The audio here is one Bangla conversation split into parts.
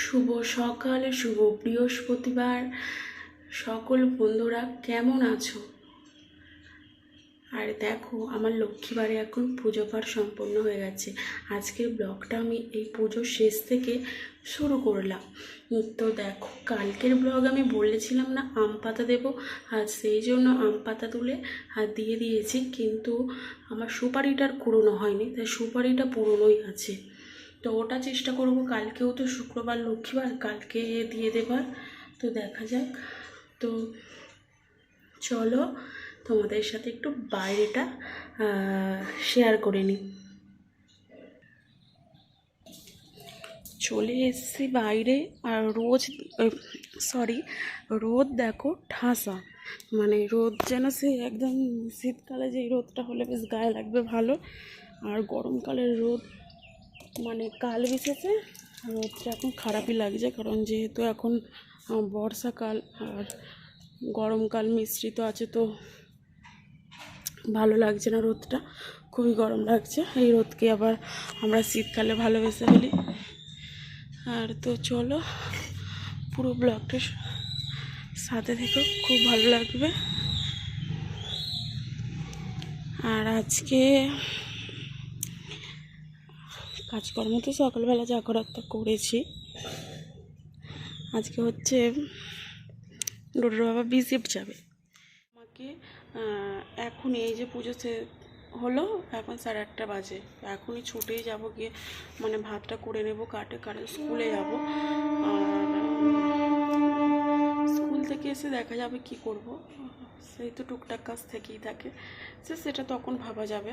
শুভ সকাল শুভ বৃহস্পতিবার। সকল বন্ধুরা কেমন আছো? আর দেখো আমার লক্ষ্মীবারে এখন পুজো পাঠ সম্পন্ন হয়ে গেছে। আজকের ব্লগটা আমি এই পুজোর শেষ থেকে শুরু করলাম। তো দেখো, কালকের ব্লগ আমি বলেছিলাম না আম পাতা দেবো, আর সেই জন্য আম পাতা তুলে, আর দিয়ে দিয়েছি, কিন্তু আমার সুপারিটার পুরনো হয়নি, তাই সুপারিটা পুরনোই আছে। তো ওটা চেষ্টা করব, কালকেও তো শুক্রবার, লক্ষ্মীবার, কালকে দিয়ে দেবার। তো দেখা যাক। তো চলো তোমাদের সাথে একটু বাইরেটা শেয়ার করে নিই। চলে এসেছি বাইরে, আর রোজ সরি রোদ দেখো ঠাসা। মানে রোদ যেন সে একদম শীতকালে যে রোদটা হলে বেশ গায়ে লাগবে ভালো। আর গরমকালের রোদ মানে কাল বিশেষে রোদটা এখন খারাপই লাগছে, কারণ যেহেতু এখন বর্ষাকাল আর গরমকাল মিশ্রিত আছে, তো ভালো লাগছে না রোদটা। খুবই গরম লাগছে। এই রোদকে আবার আমরা শীতকালে ভালোবেসে ফেলি। আর তো চলো, পুরো ব্লগটা সাথে থেকো, খুব ভালো লাগবে। আর আজকে কাজকর্ম তো সকালবেলা যা করার তা করেছি। আজকে হচ্ছে ডোডোর বাবা বিসিএফ যাবে। আহ, এখন এই যে পুজো হলো এখন সাড়ে আটটা বাজে। এখনই ছুটেই যাব গিয়ে মানে ভাতটা করে নেব কাটে কারণ স্কুলে যাব। আর স্কুল থেকে এসে দেখা যাবে কি করব। সেই তো টুকটাক কাজ থেকেই থাকে। সে সেটা তখন ভাবা যাবে।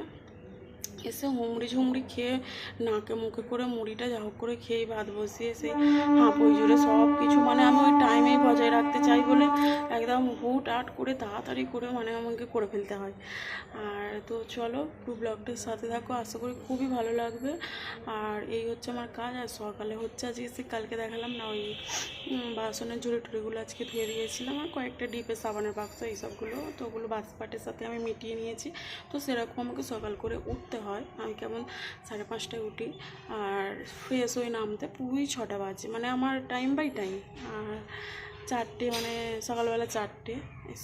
এসে হুমড়ি ঝুমড়ি খেয়ে নাকে মুখে করে মুড়িটা যা হোক করে খেয়ে ভাত বসিয়ে সেই হাঁপুই জুড়ে সব কিছু। মানে আমি ওই টাইমেই বজায় রাখতে চাই বলে একদম হুট আট করে তাড়াতাড়ি করে মানে আমাকে করে ফেলতে হয়। আর তো চলো পুরো ব্লগটার সাথে থাকো, আশা করি খুবই ভালো লাগবে। আর এই হচ্ছে আমার কাজ, আর সকালে হচ্ছে আজকে সে কালকে দেখালাম না ওই বাসনের ঝুড়ি টুড়িগুলো আজকে ধুয়ে দিয়েছিলাম আর কয়েকটা ডিপে সাবানের বাক্স, এইসবগুলো। তো ওগুলো বাসপাটের সাথে আমি মিটিয়ে নিয়েছি। তো সেরকম আমাকে সকাল করে উঠতে হয়। আমি কেমন সাড়ে পাঁচটায় উঠি আর ফ্রেশ হয়ে নামতে পুরোই ছটা বাজে। মানে আমার টাইম বাই টাইম আর চারটে মানে সকালবেলা চারটে।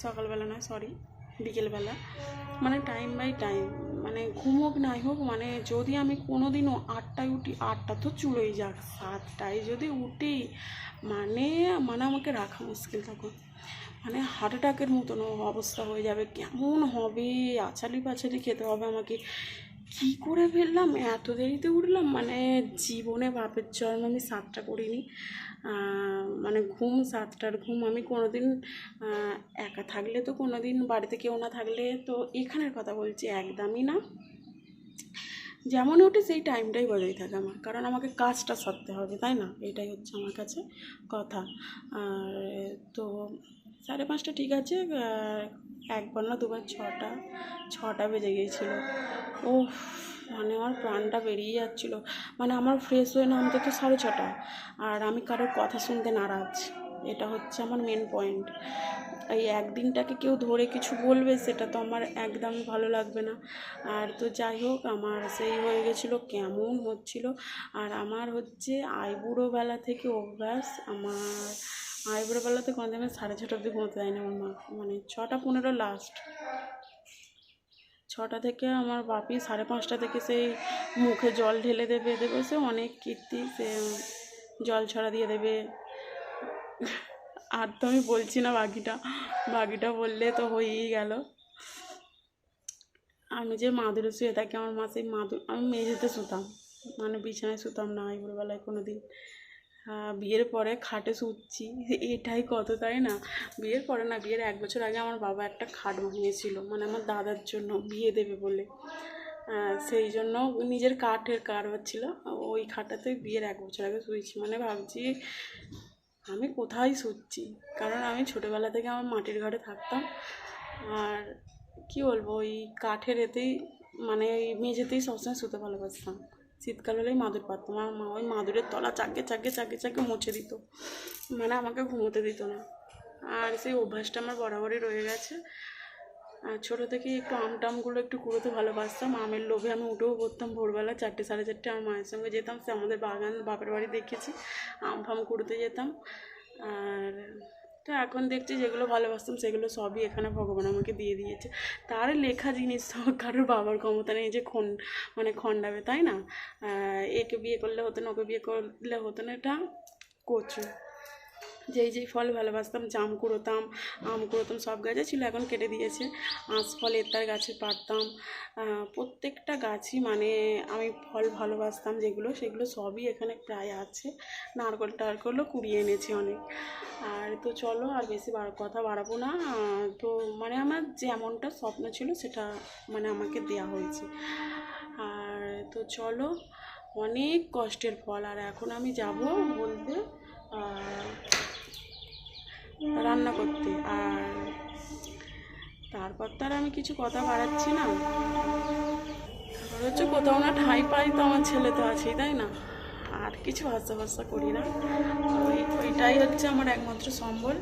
সকালবেলা নয় সরি বিকেলবেলা। মানে টাইম বাই টাইম মানে ঘুম হোক নাই হোক মানে যদি আমি কোনো দিনও আটটায় উঠি, আটটা তো চুলোই যাক, সাতটায় যদি উঠি মানে মানে আমাকে রাখা মুশকিল তখন। মানে হার্ট অ্যাটাকের মতন অবস্থা হয়ে যাবে, কেমন হবে? আছালি পাছালি খেতে হবে আমাকে। কি করে ফেললাম? এত দেরিতে উঠলাম? মানে জীবনে বাপের জন্ম আমি সাতটা করিনি। মানে ঘুম সাতটার ঘুম আমি কোনোদিন আহ, একা থাকলে তো কোনোদিন বাড়িতে কেউ না থাকলে তো এখানের কথা বলছি একদমই না। যেমন ওঠে সেই টাইমটাই বজায় থাকে আমার কারণ আমাকে কাজটা সারতে হবে তাই না? এটাই হচ্ছে আমার কাছে কথা। আর তো সাড়ে পাঁচটা ঠিক আছে একবার না দুবার ছটা ছটা বেজে গিয়েছিল। ও মানে আমার প্রাণটা বেরিয়ে যাচ্ছিল। মানে আমার ফ্রেশ হয়ে নামতে তো সাড়ে ছটা। আর আমি কারোর কথা শুনতে নারাজ। এটা হচ্ছে আমার মেন পয়েন্ট এই একদিনটাকে কেউ ধরে কিছু বলবে, সেটা তো আমার একদমই ভালো লাগবে না। আর তো যাই হোক, আমার সেই হয়ে গেছিল, কেমন হচ্ছিল। আর আমার হচ্ছে আইবুড়ো বেলা থেকে অভ্যাস, আমার আইবুড়ো বেলাতে কোনো দিন সাড়ে ছটা অবধি ঘুমোতে দেয় না আমার মা। মানে ছটা পনেরো লাস্ট ছটা থেকে আমার বাপি সাড়ে পাঁচটা থেকে সেই মুখে জল ঢেলে দেবে দেবে, সে অনেক কীর্তি, সে জল ছড়া দিয়ে দেবে। আর তো আমি বলছি না বাকিটা বাকিটা বললে তো হয়েই গেল। আমি যে মাদুরে শুয়ে থাকি, আমার মা সেই মাদুর, আমি মেঝেতে শুতাম মানে বিছানায় শুতাম না, এই বেলায় কোনো দিন বিয়ের পরে খাটে শুচ্ছি। এটাই কত, তাই না? বিয়ের পরে না, বিয়ের এক বছর আগে আমার বাবা একটা খাট বানিয়েছিল মানে আমার দাদার জন্য বিয়ে দেবে বলে। সেই জন্য নিজের কাঠের কারবার ছিল। ওই খাটাতে বিয়ের এক বছর আগে শুয়েছি। মানে ভাবছি, আমি কোথায় শুচ্ছি? কারণ আমি ছোটোবেলা থেকে আমার মাটির ঘরে থাকতাম। আর কি বলব, ওই কাঠের এতেই মানে ওই মেঝেতেই সবসময় শুতে ভালোবাসতাম। শীতকাল হলেই মাদুর পাততাম আমার মা ওই মাদুরের তলা চাকে চাকে চাকে চাকে মুছে দিত। মানে আমাকে ঘুমোতে দিত না। আর সেই অভ্যাসটা আমার বরাবরই রয়ে গেছে। আর ছোটো থেকে একটু আম টামগুলো একটু কুড়োতে ভালোবাসতাম। আমের লোভে আমি উঠেও পড়তাম ভোরবেলা চারটে, সাড়ে চারটে। আমার মায়ের সঙ্গে যেতাম, সে আমাদের বাগান, বাপের বাড়ি দেখেছি, আম ফাম কুড়োতে যেতাম। আর তো এখন দেখছি যেগুলো ভালোবাসতাম সেগুলো সবই এখানে ভগবান আমাকে দিয়ে দিয়েছে। তার লেখা জিনিস তো কারোর বাবার ক্ষমতা নেই যে খন মানে খণ্ডাবে, তাই না? একে বিয়ে করলে হতো না, ওকে বিয়ে করলে হতো না, এটা কচু। যেই যেই ফল ভালোবাসতাম, জাম কুড়োতাম, আম কুড়োতাম, সব গাছে ছিল, এখন কেটে দিয়েছে। আঁশ ফল, এতার গাছে পারতাম প্রত্যেকটা গাছই মানে আমি ফল ভালোবাসতাম যেগুলো, সেগুলো সবই এখানে প্রায় আছে। নারকল টারকলও কুড়িয়ে এনেছি অনেক। আর তো চলো আর বেশি কথা বাড়াবো না। তো মানে আমার যেমনটা স্বপ্ন ছিল, সেটা মানে আমাকে দেয়া হয়েছে। আর তো চলো, অনেক কষ্টের ফল। আর এখন আমি যাব বলতে রান্না করতে। আর তারপর তো আর আমি কিছু কথা বাড়াচ্ছি না। হচ্ছে কোথাও না ঠাঁই পাই তো আমার ছেলে তো আছেই, তাই না? আর কিছু হাস্য হাস্য করি না। ওই, ওইটাই হচ্ছে আমার একমাত্র সম্বল।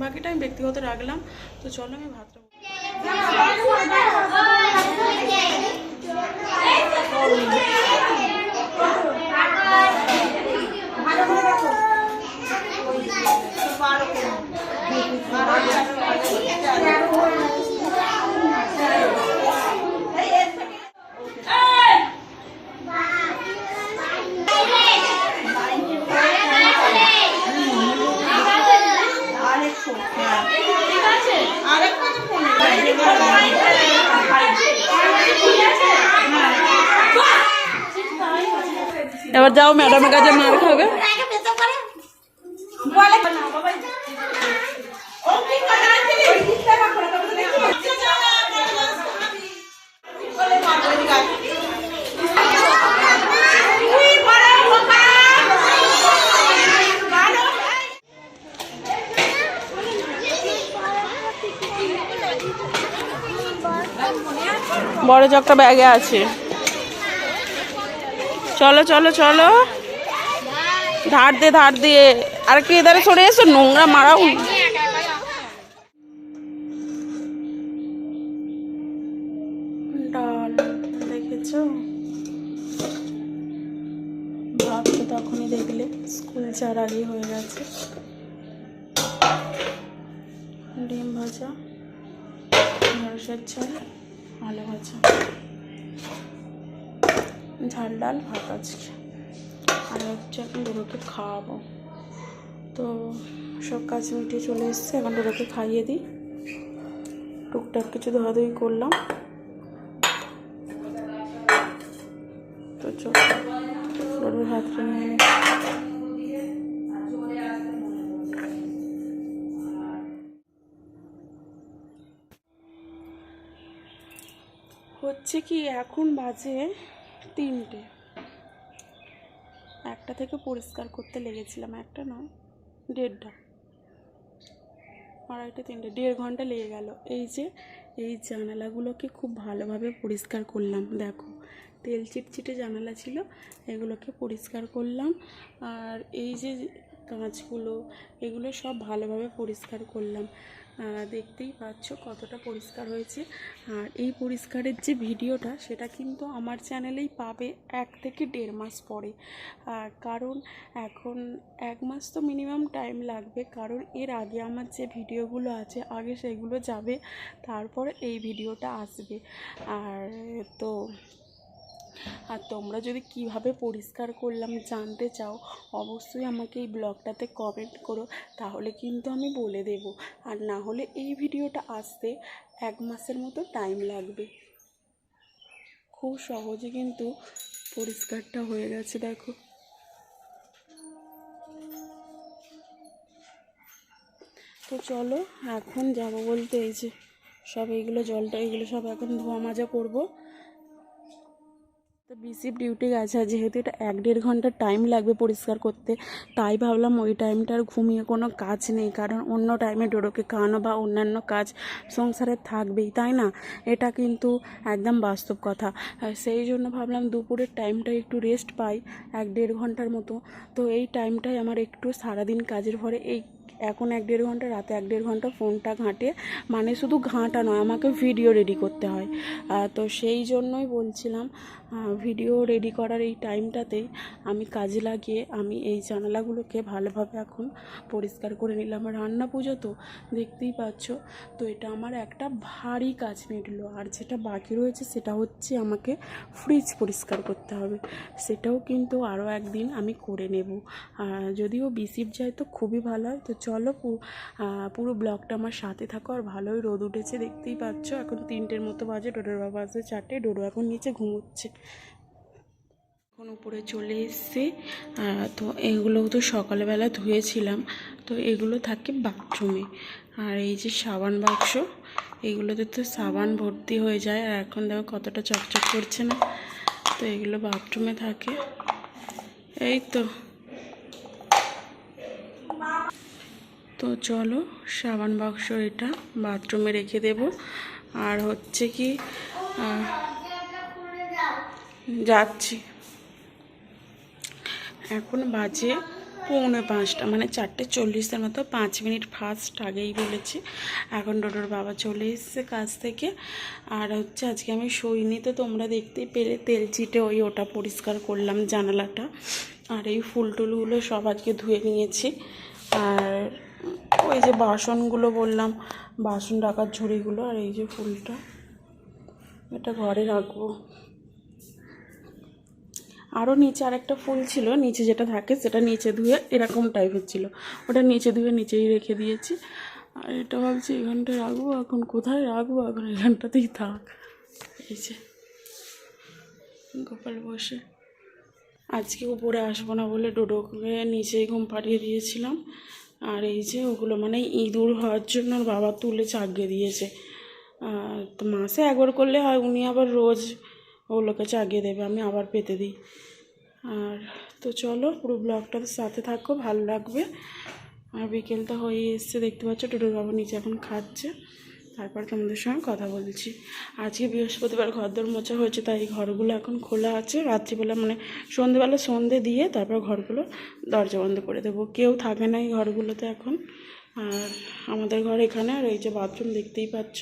বাকিটা আমি ব্যক্তিগত রাখলাম। তো চলো আমি ভাতটা এবার যাও ম্যাডামের কাছে মার খাবে। বড় চকটা ব্যাগে আছে। চলো চলো চলো। ধার দিয়ে ধার দিয়ে আর কি এধারে সরে এসো? নোংরা, মারাও। ডাল, দেখেছ? তো তখনই দেখলে স্কুল চার আগে হয়ে গেছে। ডিম ভাজা ঢেঁড়সের চাল আলু ভাজা। ঝাল ডাল, ভাত আজকে। আর হচ্ছে এখন ডোরোকে খাওয়াবো। তো সব কাজ মিটিয়ে চলে এসছে, এখন ডোরোকে খাইয়ে দিই। টুকটাক কিছু ধোয়াধুয়ি করলাম। হচ্ছে কি এখন বাজে তিনটে। একটা থেকে পরিষ্কার করতে লেগেছিলাম, একটা নয়, দেড়টা। আড়াইটে, তিনটে, দেড় ঘণ্টা লেগে গেল। এই যে, এই জানালাগুলোকে খুব ভালোভাবে পরিষ্কার করলাম, দেখো। তেল চিটচিটে জানালা ছিল, এগুলোকে পরিষ্কার করলাম। আর এই যে কাঁচগুলো এগুলো সব ভালোভাবে পরিষ্কার করলাম। দেখতেই পাচ্ছ কতটা পরিষ্কার হয়েছে। আর এই পরিষ্কারের যে ভিডিওটা, সেটা কিন্তু আমার চ্যানেলেই পাবে এক থেকে দেড় মাস পরে। কারণ এখন এক মাস তো মিনিমাম টাইম লাগবে, কারণ এর আগে আমার যে ভিডিওগুলো আছে, আগে সেগুলো যাবে, তারপর এই ভিডিওটা আসবে। আর তো আর তোমরা যদি কীভাবে পরিষ্কার করলাম জানতে চাও, অবশ্যই আমাকে এই ব্লগটাতে কমেন্ট করো, তাহলে কিন্তু আমি বলে দেব। আর না হলে এই ভিডিওটা আসতে এক মাসের মতো টাইম লাগবে। খুব সহজে কিন্তু পরিষ্কারটা হয়ে গেছে, দেখো। তো চলো, এখন যাব বলতে এই যে সব এইগুলো জলটা, এইগুলো সব এখন ধোয়া মাজা করব। তো বিসিপ ডিউটি গেছে, যেহেতু এটা এক দেড় ঘণ্টা টাইম লাগবে পরিষ্কার করতে, তাই ভাবলাম ওই টাইমটা আর ঘুমিয়ে কোনো কাজ নেই, কারণ অন্য টাইমে ডোডোকে খাওয়ানো বা অন্যান্য কাজ সংসারে থাকবেই, তাই না? এটা কিন্তু একদম বাস্তব কথা। সেই জন্য ভাবলাম দুপুরের টাইমটা একটু রেস্ট পাই, এক দেড় ঘণ্টার মতো। তো এই টাইমটাই আমার একটু সারাদিন কাজের ভরে এই এখন এক দেড় ঘণ্টা, রাতে এক দেড় ঘণ্টা ফোনটা ঘাঁটে মানে শুধু ঘাঁটা নয়, আমাকে ভিডিও রেডি করতে হয়। তো সেই জন্যই বলছিলাম ভিডিও রেডি করার এই টাইমটাতেই আমি কাজে লাগিয়ে আমি এই জানালাগুলোকে ভালোভাবে এখন পরিষ্কার করে নিলাম। রান্না পুজো তো দেখতেই পাচ্ছ, তো এটা আমার একটা ভারী কাজ মিটলো। আর যেটা বাকি রয়েছে সেটা হচ্ছে আমাকে ফ্রিজ পরিষ্কার করতে হবে। সেটাও কিন্তু আরও একদিন আমি করে নেব। যদিও বিসিপ যায় তো খুবই ভালো হয়, তো চলো পুরো ব্লগটা আমার সাথে থাকো। আর ভালোই রোদ উঠেছে, দেখতেই পাচ্ছ। এখন তিনটের মতো বাজে, ডোডোর বাবা আসে চারটে, ডোডো এখন নিচে ঘুমোচ্ছে। এখন উপরে চলে এসেছি। তো এগুলো তো সকালবেলা ধুয়েছিলাম। তো এগুলো থাকে বাথরুমে। আর এই যে সাবান বাক্স, এগুলোতে তো সাবান ভর্তি হয়ে যায়। আর এখন দেখো কতটা চকচক করছে না। তো এগুলো বাথরুমে থাকে। এই তো। তো চলো সাবান বাক্স এটা বাথরুমে রেখে দেব। আর হচ্ছে কি যাচ্ছি। এখন বাজে পৌনে পাঁচটা মানে চারটে চল্লিশের মতো, পাঁচ মিনিট ফার্স্ট আগেই বলেছি। এখন ডোডোর বাবা চলে এসছে কাজ থেকে। আর হচ্ছে আজকে আমি শোইনি, তো তোমরা দেখতেই পেলে, তেল চিটে ওই ওটা পরিষ্কার করলাম জানালাটা। আর এই ফুল টুলগুলো সব আজকে ধুয়ে নিয়েছি। আর ওই যে বাসনগুলো বললাম, বাসন রাখার ঝুড়িগুলো আর এই যে ফুলটা, এটা ঘরে রাখব। আরও নিচে আরেকটা ফুল ছিল, নিচে যেটা থাকে সেটা নিচে ধুয়ে এরকম টাইপের ছিল। ওটা নিচে ধুয়ে নিচেই রেখে দিয়েছি। আর এটা ভাবছি এখানটায় রাখব, এখন কোথায় রাখব? এখন এখানটাতেই থাক। এই যে, গোপাল বসে। আজকে উপরে আসব না বলে ডোডোকে নিচেই ঘুম পাড়িয়ে দিয়েছিলাম। আর এই যে ওগুলো মানে ইঁদুর হওয়ার জন্য বাবা তুলে চাগিয়ে দিয়েছে। আর তো মাসে একবার করলে হয়, উনি আবার রোজ ওগুলোকে চাগিয়ে দেবে, আমি আবার পেতে দিই। আর তো চলো পুরো ব্লগটার সাথে থাকো, ভালো লাগবে। আর বিকেলটা হয়ে এসছে, দেখতে পাচ্ছ টোটোর বাবু নিচে এখন খাচ্ছে। তারপর তোমাদের সঙ্গে কথা বলছি। আজকে বৃহস্পতিবার ঘরদোর মোছা হয়েছে, তাই ঘরগুলো এখন খোলা আছে। রাত্রিবেলা মানে সন্ধেবেলা সন্ধে দিয়ে তারপর ঘরগুলো দরজা বন্ধ করে দেবো। কেউ থাকে না এই ঘরগুলোতে এখন। আর আমাদের ঘর এখানে, আর এই যে বাথরুম দেখতেই পাচ্ছ।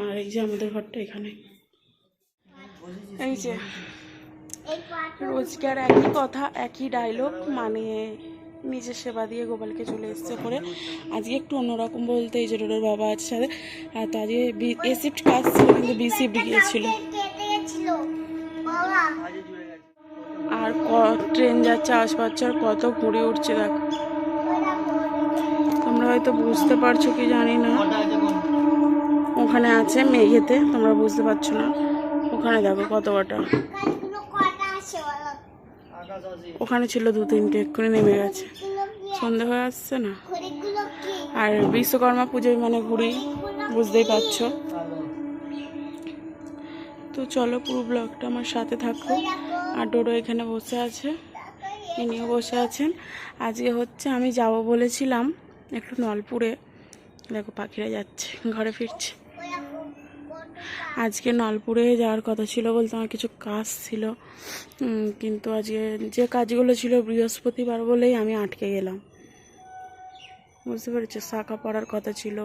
আর এই যে আমাদের ঘরটা এখানে। এই যে রোজকার একই কথা, একই ডায়লগ মানে নিজের সেবা দিয়ে গোপালকে চলে এসছে করে। আজকে একটু অন্যরকম বলতে এই যে বাবা আছে সাথে তো আজকে এ শিফট কাজ ছিল, কিন্তু বি গিয়েছিল। আর ট্রেন যাচ্ছে, আশপাশে আর কত ঘুরে উঠছে, দেখো। তোমরা হয়তো বুঝতে পারছ কি জানি না। ওখানে আছে মেঘেতে, তোমরা বুঝতে পারছ না। ওখানে দেখো কত কটা। ওখানে ছিল দু তিনটে, এক্ষুনি নেমে গেছে। সন্ধে হয়ে আসছে না? আর বিশ্বকর্মা পুজোয় মানে ঘুরি, বুঝতেই পারছ? তো চলো পুরো ব্লগটা আমার সাথে থাকো। আর ডোডো এখানে বসে আছে। ইনিও বসে আছেন। আজকে হচ্ছে আমি যাব বলেছিলাম একটু নলপুরে। দেখো পাখিরা যাচ্ছে, ঘরে ফিরছে। আজকে নলপুরে যাওয়ার কথা ছিল বলতে আমার কিছু কাজ ছিল। কিন্তু আজকে যে কাজগুলো ছিল বৃহস্পতিবার বলেই আমি আটকে গেলাম। বুঝতে পেরেছি? শাখা পড়ার কথা ছিল।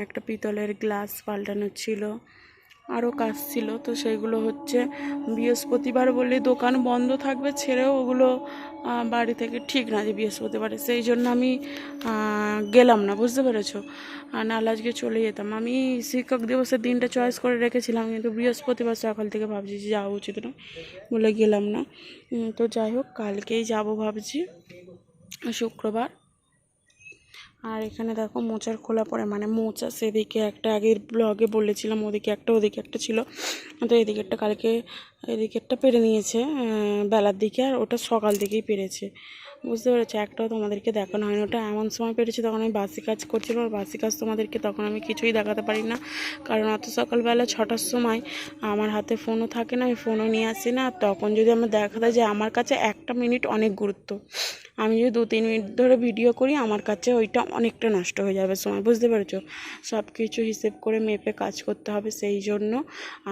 একটা পিতলের গ্লাস পাল্টানোর ছিল। আরও কাজ ছিল। তো সেগুলো হচ্ছে বৃহস্পতিবার বলে দোকান বন্ধ থাকবে, ছেড়েও ওগুলো বাড়ি থেকে ঠিক না যে বৃহস্পতিবারে। সেই জন্য আমি গেলাম না, বুঝতে পেরেছ? আর নাহলে আজকে চলে যেতাম। আমি শিক্ষক দিবসের দিনটা চয়েস করে রেখেছিলাম, কিন্তু বৃহস্পতিবার সকাল থেকে ভাবছি যে যাওয়া উচিত না, বলে গেলাম না। তো যাই হোক, কালকেই যাব ভাবছি, শুক্রবার। আর এখানে দেখো মোচার খোলা পরে মানে মোচা, সেদিকে একটা আগের ব্লগে বলেছিলাম, ওদিকে একটা ওদিকে একটা ছিল। তো এদিকেরটা কালকে এদিকেরটা পেরে নিয়েছে বেলার দিকে, আর ওটা সকাল দিকেই পেরেছে। বুঝতে পেরেছ? একটাও তোমাদেরকে দেখানো হয়নি। ওটা এমন সময় পেরেছি তখন আমি বাসি কাজ করছিলাম, আর বাসি কাজ তোমাদেরকে তখন আমি কিছুই দেখাতে পারি না। কারণ অত সকালবেলা ছটার সময় আমার হাতে ফোনও থাকে না, আমি ফোনও নিয়ে আসি না। তখন যদি আমার দেখা যায় যে আমার কাছে একটা মিনিট অনেক গুরুত্ব। আমি যদি দু তিন মিনিট ধরে ভিডিও করি, আমার কাছে ওইটা অনেকটা নষ্ট হয়ে যাবে সময়। বুঝতে পেরেছ? সব কিছু হিসেব করে মেপে কাজ করতে হবে। সেই জন্য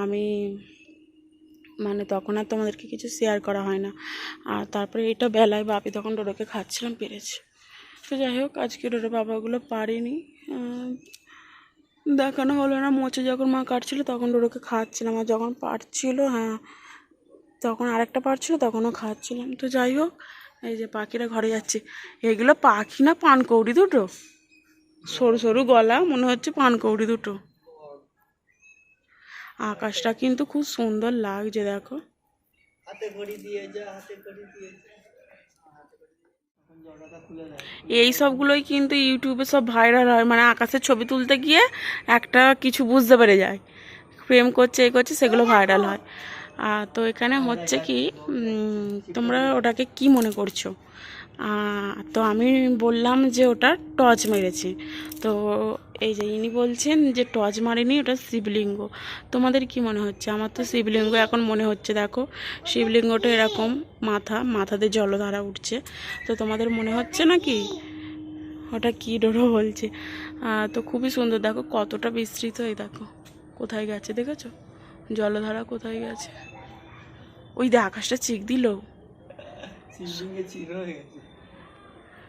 আমি মানে তখন আর তোমাদেরকে কিছু শেয়ার করা হয় না। আর তারপরে এটা বেলায় বাপি তখন ডোডোকে খাচ্ছিলাম পেরেছে। তো যাই হোক, আজকে ডোডো বাবাগুলো পারিনি। দেখানো হলো না, মোচে যখন মা কাটছিল তখন ডোডোকে খাচ্ছিলাম। আর যখন পারছিল হ্যাঁ তখন আরেকটা পারছিল, তখনও খাচ্ছিলাম। তো যাই হোক, এই যে পাখিরা ঘরে যাচ্ছে। এগুলো পাখি না, পানকৌড়ি দুটো। সরু সরু গলা, মনে হচ্ছে পানকৌড়ি দুটো। আকাশটা কিন্তু খুব সুন্দর লাগছে দেখো। এই সবগুলোই কিন্তু ইউটিউবে সব ভাইরাল হয় মানে আকাশের ছবি তুলতে গিয়ে একটা কিছু বুঝতে পেরে যায়। প্রেম করছে এ করছে সেগুলো ভাইরাল হয়। আর তো এখানে হচ্ছে কি তোমরা ওটাকে কি মনে করছ? তো আমি বললাম যে ওটা টর্চ মেরেছে। তো এই যে ইনি বলছেন যে টর্চ মারেনি, ওটা শিবলিঙ্গ। তোমাদের কি মনে হচ্ছে? আমার তো শিবলিঙ্গ এখন মনে হচ্ছে, দেখো। শিবলিঙ্গটা এরকম মাথা, মাথাতে জলধারা উঠছে। তো তোমাদের মনে হচ্ছে নাকি? ওটা কি ডোরো বলছে? তো খুবই সুন্দর। দেখো, কতটা বিস্তৃত এই দেখো। কোথায় গেছে দেখেছ? জলধারা কোথায় গেছে? ওই যে আকাশটা চিক দিল। শিবলিঙ্গে চির হয়ে গেছে।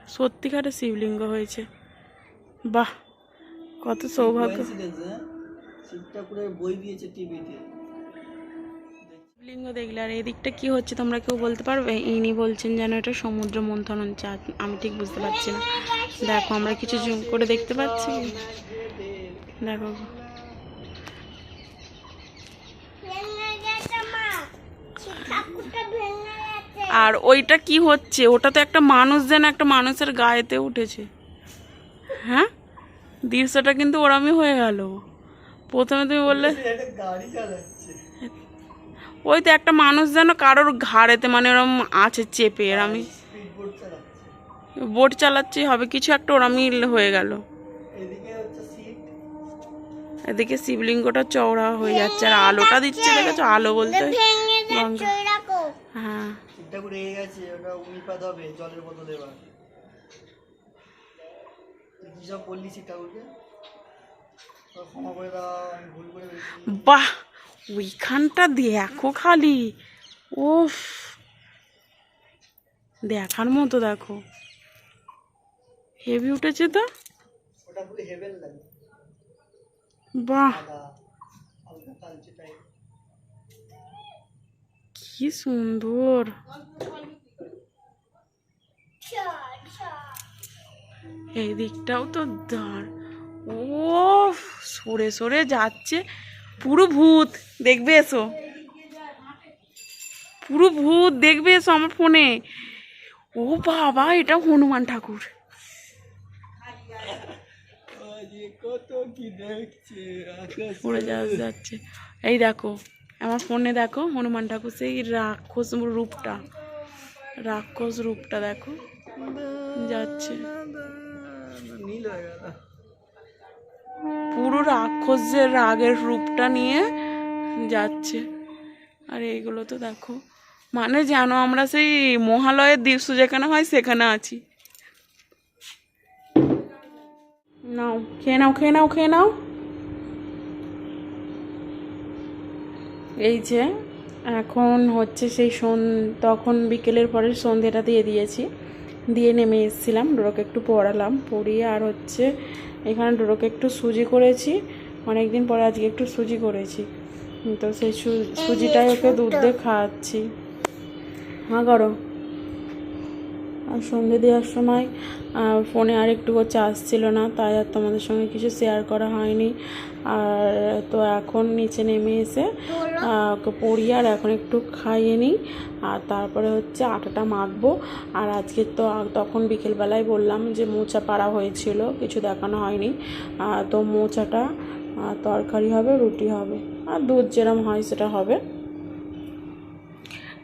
সত্যিকারে শিবলিঙ্গ হয়েছে। বাহ কত সৌভাগ্য। হ্যাঁ? শিবলিঙ্গ দেখলে আর এদিকটা কি হচ্ছে তোমরা কেউ বলতে পারবে? ইনি বলছেন যেন এটা সমুদ্র মন্থন হচ্ছে আমি ঠিক বুঝতে পারছি না। দেখো আমরা কিছু জুম করে দেখতে পাচ্ছি। দেখো ভেঙে গেছে মা ঠাকুরটা ভেঙে গেছে আর ওইটা কি হচ্ছে? ওটা তো একটা মানুষ যেন একটা মানুষের গায়েতে উঠেছে। হ্যাঁ? দৃশ্যটা কিন্তু ওরমই হয়ে গেল। প্রথমে তুমি বললে ওই তো একটা মানুষ যেন কারোর ঘাড়েতে মানে ওরম আছে চেপে আর আমি বোট চালাচ্ছি হবে কিছু একটা ওরমই হয়ে গেল। এদিকে শিবলিঙ্গটা চওড়া হয়ে যাচ্ছে আর আলোটা দিচ্ছে দেখেছ? আলো বলতে হ্যাঁ। ঠাকুর রেগে গেছে ওটা উনিপাত হবে জলের বোতল এবার। কি সব বললি শিব ঠাকুরকে ক্ষমা করে দাও আমি ভুল করে বাহ ওইখানটা দেখো খালি। ওফ দেখার মতো দেখো। হেভি উঠেছে তো? বাহ। কি সুন্দর এই দিকটাও তো দাঁড়। ও সরে সরে যাচ্ছে পুরো ভূত। দেখবে এসো। পুরো ভূত দেখবে এসো আমার ফোনে। ও বাবা এটা হনুমান ঠাকুর। কত কি দেখছে এই দেখো আমার ফোনে দেখো, হনুমান ঠাকুর সেই রাক্ষস রূপটা। রাক্ষস রূপটা দেখো। যাচ্ছে। পুরো রাক্ষস যে রাগের রূপটা নিয়ে যাচ্ছে। আর এইগুলো তো দেখো। মানে জানো, আমরা সেই মহালয়ের দৃশ্য যেখানে হয় সেখানে আছি। নাও, খেয়ে নাও খেয়ে নাও খেয়ে নাও। এই যে এখন হচ্ছে সেই সন তখন বিকেলের পরে সন্ধেটা দিয়ে দিয়েছি। দিয়ে নেমে এসেছিলাম ডোরোকে একটু পড়ালাম পড়িয়ে আর হচ্ছে এখানে ডোরোকে একটু সুজি করেছি। অনেক দিন পরে আজকে একটু সুজি করেছি। তো সেই সু- সুজিটাই ওকে দুধ দিয়ে খাওয়াচ্ছি। হ্যাঁ করো। আর সন্ধে দেওয়ার সময় ফোনে আর একটু চার্জ ছিল না তাই আর তোমাদের সঙ্গে কিছু শেয়ার করা হয়নি। আর তো এখন নিচে নেমে এসে ওকে পড়িয়ে আর এখন একটু খাইয়ে নিই। আর তারপরে হচ্ছে আটাটা মাখবো। আর আজকে তো তখন বিকেলবেলায় বললাম যে মোচা পাড়া হয়েছিল, কিছু দেখানো হয়নি। তো মোচাটা তরকারি হবে, রুটি হবে। আর দুধ যেরম হয় সেটা হবে।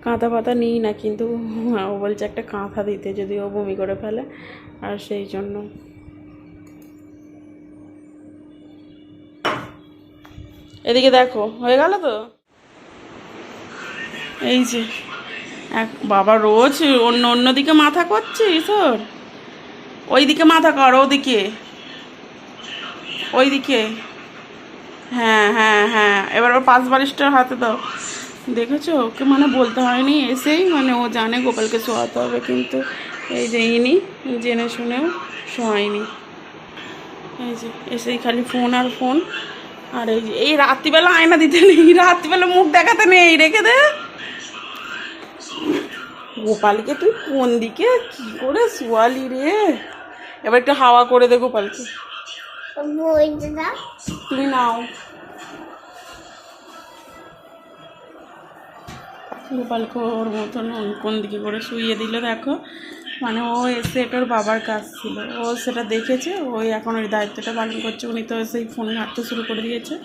কাঁথা পাতা নিই না, কিন্তু ও বলছে একটা কাঁথা দিতে, যদি ও বমি করে ফেলে। আর সেই জন্য। এদিকে দেখো, হয়ে গেল তো? এই যে, এক, বাবা রোজ অন্য অন্য দিকে মাথা করছিস ওই দিকে মাথা কর, ওদিকে। ওইদিকে। হ্যাঁ হ্যাঁ হ্যাঁ এবার ওর পাঁচ বালিশটা হাতে দাও। দেখেছ? ওকে মানে বলতে হয়নি, এসেই মানে ও জানে গোপালকে শোয়াতে হবে, কিন্তু এই যে ইনি জেনে শুনেও শোয়ায়নি। এই যে, এসেই খালি ফোন আর ফোন। আর, এই এই রাত্রিবেলা আয়না দিতে নেই, রাত্রিবেলা মুখ দেখাতে নেই, রেখে দে। গোপালকে তুই কোন দিকে? কি করে শোয়ালি রে? এবার একটু হাওয়া করে দে গোপালকে। তুমি নাও। গোপালকে ওর মতন কোন দিকে করে শুইয়ে দিল, দেখো। মানে ও এসে এটার বাবার কাজ ছিল। ও সেটা দেখেছে ওই এখন ওই দায়িত্বটা পালন করছে। উনি তো সেই ফোন ঘাঁটতে শুরু করে দিয়েছে।